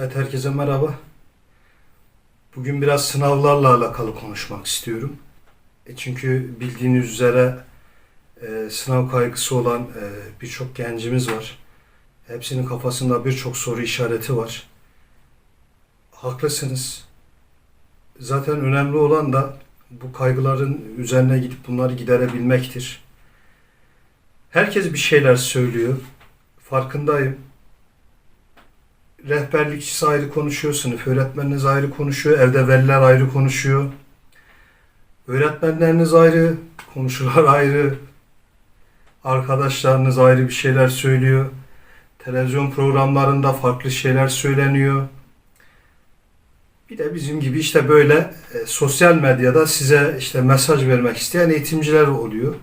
Evet, herkese merhaba. Bugün biraz sınavlarla alakalı konuşmak istiyorum. E çünkü bildiğiniz üzere e, sınav kaygısı olan e, birçok gencimiz var. Hepsinin kafasında birçok soru işareti var. Haklısınız. Zaten önemli olan da bu kaygıların üzerine gidip bunları giderebilmektir. Herkes bir şeyler söylüyor. Farkındayım rehberlikçisi ayrı konuşuyor, sınıf öğretmeniniz ayrı konuşuyor, evde veliler ayrı konuşuyor. Öğretmenleriniz ayrı, komşular ayrı, arkadaşlarınız ayrı bir şeyler söylüyor. Televizyon programlarında farklı şeyler söyleniyor. Bir de bizim gibi işte böyle e, sosyal medyada size işte mesaj vermek isteyen eğitimciler oluyor.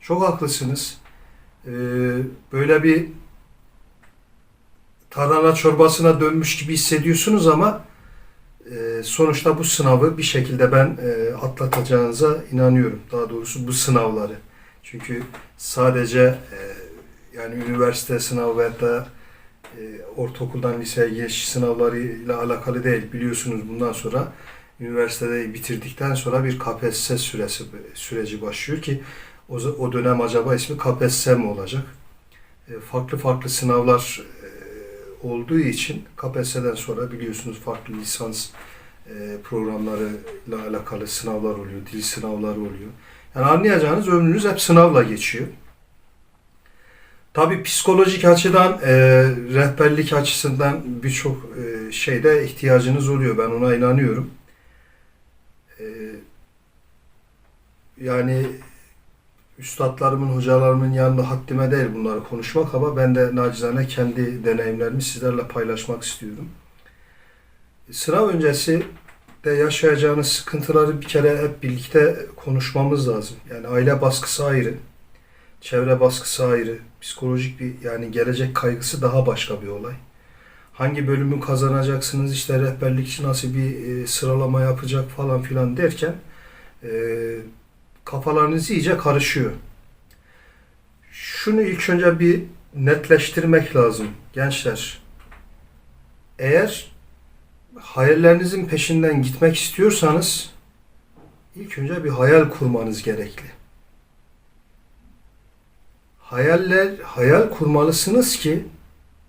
Çok haklısınız. E, böyle bir tarhana çorbasına dönmüş gibi hissediyorsunuz ama e, sonuçta bu sınavı bir şekilde ben e, atlatacağınıza inanıyorum. Daha doğrusu bu sınavları. Çünkü sadece e, yani üniversite sınavı veya da e, ortaokuldan liseye geçiş sınavlarıyla alakalı değil. Biliyorsunuz bundan sonra üniversiteyi bitirdikten sonra bir KPSS süresi süreci başlıyor ki o, o dönem acaba ismi KPSS mi olacak? E, farklı farklı sınavlar olduğu için KPSS'den sonra biliyorsunuz farklı lisans e, programlarıyla alakalı sınavlar oluyor, dil sınavları oluyor. Yani anlayacağınız ömrünüz hep sınavla geçiyor. Tabii psikolojik açıdan, e, rehberlik açısından birçok e, şeyde ihtiyacınız oluyor. Ben ona inanıyorum. E, yani üstadlarımın, hocalarımın yanında haddime değil bunları konuşmak ama ben de nacizane kendi deneyimlerimi sizlerle paylaşmak istiyorum. Sınav öncesi de yaşayacağınız sıkıntıları bir kere hep birlikte konuşmamız lazım. Yani aile baskısı ayrı, çevre baskısı ayrı, psikolojik bir yani gelecek kaygısı daha başka bir olay. Hangi bölümü kazanacaksınız, işte rehberlikçi nasıl bir e, sıralama yapacak falan filan derken e, kafalarınız iyice karışıyor. Şunu ilk önce bir netleştirmek lazım gençler. Eğer hayallerinizin peşinden gitmek istiyorsanız ilk önce bir hayal kurmanız gerekli. Hayaller, hayal kurmalısınız ki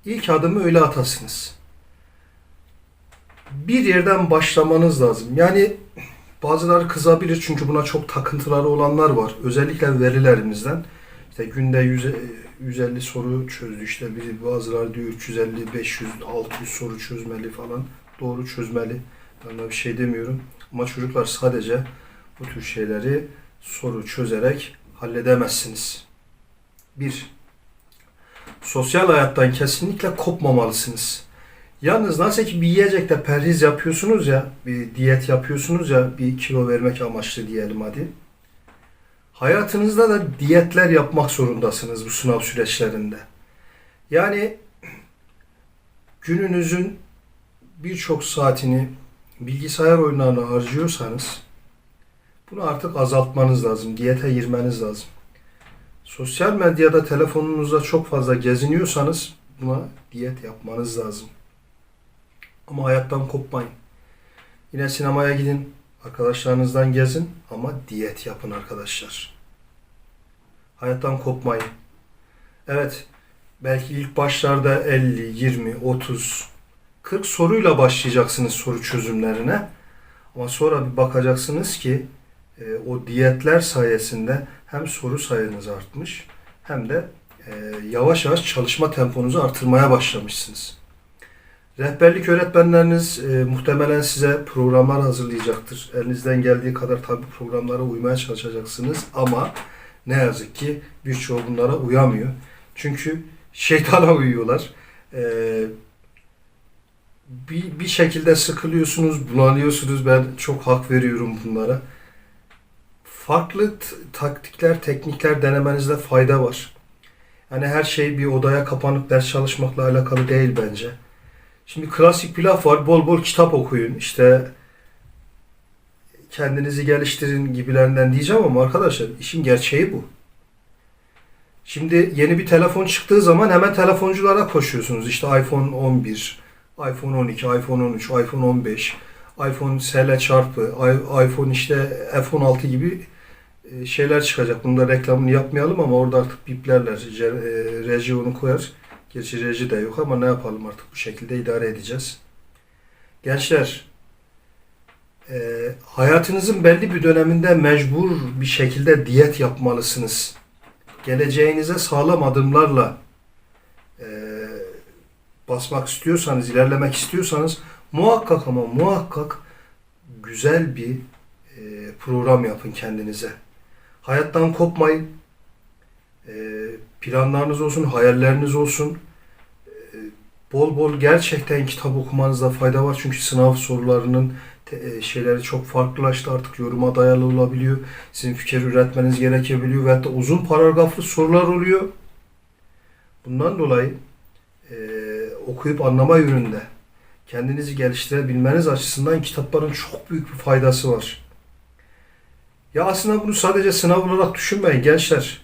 ilk adımı öyle atasınız. Bir yerden başlamanız lazım. Yani Bazıları kızabilir çünkü buna çok takıntıları olanlar var. Özellikle verilerimizden. İşte günde 100, 150 soru çözdü işte bazıları diyor 350, 500, 600 soru çözmeli falan. Doğru çözmeli. Ben de bir şey demiyorum. Ama çocuklar sadece bu tür şeyleri soru çözerek halledemezsiniz. Bir, sosyal hayattan kesinlikle kopmamalısınız. Yalnız nasıl ki bir yiyecekte perhiz yapıyorsunuz ya, bir diyet yapıyorsunuz ya, bir kilo vermek amaçlı diyelim hadi. Hayatınızda da diyetler yapmak zorundasınız bu sınav süreçlerinde. Yani gününüzün birçok saatini bilgisayar oyunlarına harcıyorsanız bunu artık azaltmanız lazım. Diyete girmeniz lazım. Sosyal medyada telefonunuzda çok fazla geziniyorsanız buna diyet yapmanız lazım. Ama hayattan kopmayın. Yine sinemaya gidin. Arkadaşlarınızdan gezin ama diyet yapın arkadaşlar. Hayattan kopmayın. Evet, belki ilk başlarda 50, 20, 30, 40 soruyla başlayacaksınız soru çözümlerine. Ama sonra bir bakacaksınız ki e, o diyetler sayesinde hem soru sayınız artmış hem de e, yavaş yavaş çalışma temponuzu artırmaya başlamışsınız. Rehberlik öğretmenleriniz e, muhtemelen size programlar hazırlayacaktır. Elinizden geldiği kadar tabi programlara uymaya çalışacaksınız ama ne yazık ki birçoğu bunlara uyamıyor. Çünkü şeytana uyuyorlar. E, bir, bir şekilde sıkılıyorsunuz, bulanıyorsunuz. Ben çok hak veriyorum bunlara. Farklı taktikler, teknikler denemenizde fayda var. Yani her şey bir odaya kapanıp ders çalışmakla alakalı değil bence. Şimdi klasik bir laf var. Bol bol kitap okuyun. İşte kendinizi geliştirin gibilerinden diyeceğim ama arkadaşlar işin gerçeği bu. Şimdi yeni bir telefon çıktığı zaman hemen telefonculara koşuyorsunuz. İşte iPhone 11, iPhone 12, iPhone 13, iPhone 15, iPhone SL çarpı, iPhone işte F16 gibi e, şeyler çıkacak. Bunun da reklamını yapmayalım ama orada artık biplerler. E, Reji koyar. Gerçi reji de yok ama ne yapalım artık bu şekilde idare edeceğiz. Gençler, e, hayatınızın belli bir döneminde mecbur bir şekilde diyet yapmalısınız. Geleceğinize sağlam adımlarla e, basmak istiyorsanız, ilerlemek istiyorsanız muhakkak ama muhakkak güzel bir e, program yapın kendinize. Hayattan kopmayın. Planlarınız olsun, hayalleriniz olsun. E, bol bol gerçekten kitap okumanızda fayda var. Çünkü sınav sorularının e, şeyleri çok farklılaştı. Artık yoruma dayalı olabiliyor. Sizin fikir üretmeniz gerekebiliyor. Ve hatta uzun paragraflı sorular oluyor. Bundan dolayı e, okuyup anlama yönünde kendinizi geliştirebilmeniz açısından kitapların çok büyük bir faydası var. Ya aslında bunu sadece sınav olarak düşünmeyin gençler.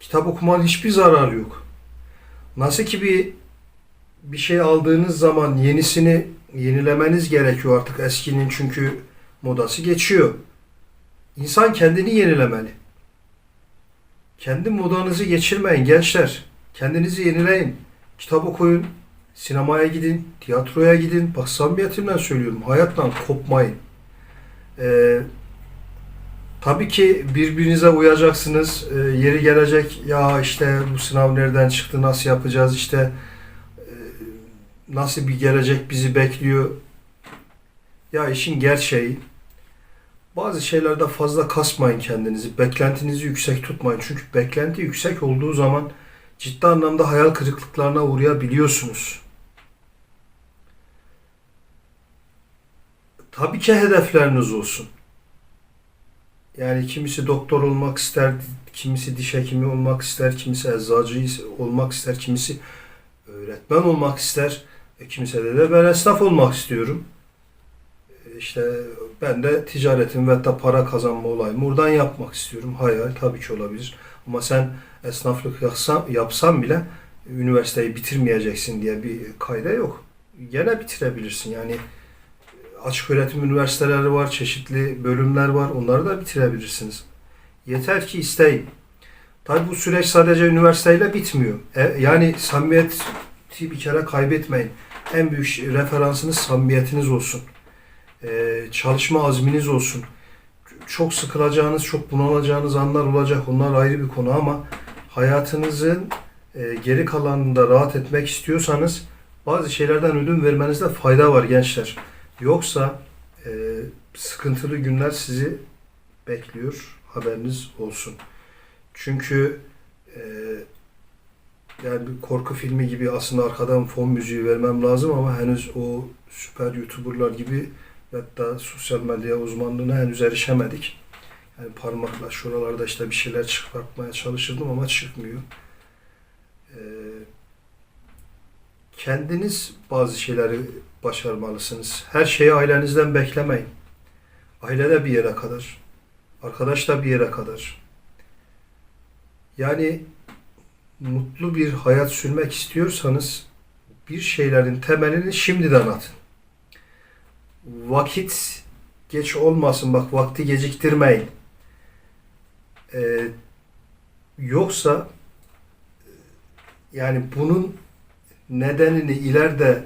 Kitap okumanın hiçbir zararı yok. Nasıl ki bir bir şey aldığınız zaman yenisini yenilemeniz gerekiyor artık eskinin çünkü modası geçiyor. İnsan kendini yenilemeli. Kendi modanızı geçirmeyin gençler. Kendinizi yenileyin. Kitap okuyun. Sinemaya gidin. Tiyatroya gidin. Bak samimiyetimle söylüyorum. Hayattan kopmayın. Ee, tabii ki birbirinize uyacaksınız. Ee, yeri gelecek. Ya işte bu sınav nereden çıktı? Nasıl yapacağız? İşte e, nasıl bir gelecek bizi bekliyor? Ya işin gerçeği bazı şeylerde fazla kasmayın kendinizi. Beklentinizi yüksek tutmayın. Çünkü beklenti yüksek olduğu zaman ciddi anlamda hayal kırıklıklarına uğrayabiliyorsunuz. Tabii ki hedefleriniz olsun. Yani kimisi doktor olmak ister, kimisi diş hekimi olmak ister, kimisi eczacı olmak ister, kimisi öğretmen olmak ister. E, kimisi de, de ben esnaf olmak istiyorum. E, İşte ben de ticaretin ve hatta para kazanma olayımı buradan yapmak istiyorum. Hayal tabii ki olabilir. Ama sen esnaflık yapsan, yapsan bile üniversiteyi bitirmeyeceksin diye bir kayda yok. Gene bitirebilirsin. Yani açık öğretim üniversiteleri var, çeşitli bölümler var. Onları da bitirebilirsiniz. Yeter ki isteyin. Tabi bu süreç sadece üniversiteyle bitmiyor. E, yani samimiyeti bir kere kaybetmeyin. En büyük referansınız samimiyetiniz olsun. E, çalışma azminiz olsun. Çok sıkılacağınız, çok bunalacağınız anlar olacak. Onlar ayrı bir konu ama hayatınızın e, geri kalanında rahat etmek istiyorsanız bazı şeylerden ödün vermenizde fayda var gençler. Yoksa e, sıkıntılı günler sizi bekliyor. Haberiniz olsun. Çünkü e, yani bir korku filmi gibi aslında arkadan fon müziği vermem lazım ama henüz o süper YouTuber'lar gibi hatta sosyal medya uzmanlığına henüz erişemedik. Yani parmakla şuralarda işte bir şeyler çıkartmaya çalışırdım ama çıkmıyor. Ee, kendiniz bazı şeyleri başarmalısınız. Her şeyi ailenizden beklemeyin. Aile de bir yere kadar. Arkadaş da bir yere kadar. Yani mutlu bir hayat sürmek istiyorsanız bir şeylerin temelini şimdiden atın. Vakit geç olmasın bak vakti geciktirmeyin. Ee, yoksa yani bunun nedenini ileride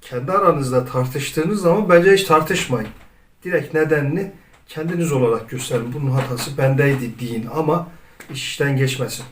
kendi aranızda tartıştığınız zaman bence hiç tartışmayın. Direkt nedenini kendiniz olarak gösterin. Bunun hatası bendeydi deyin ama iş işten geçmesin.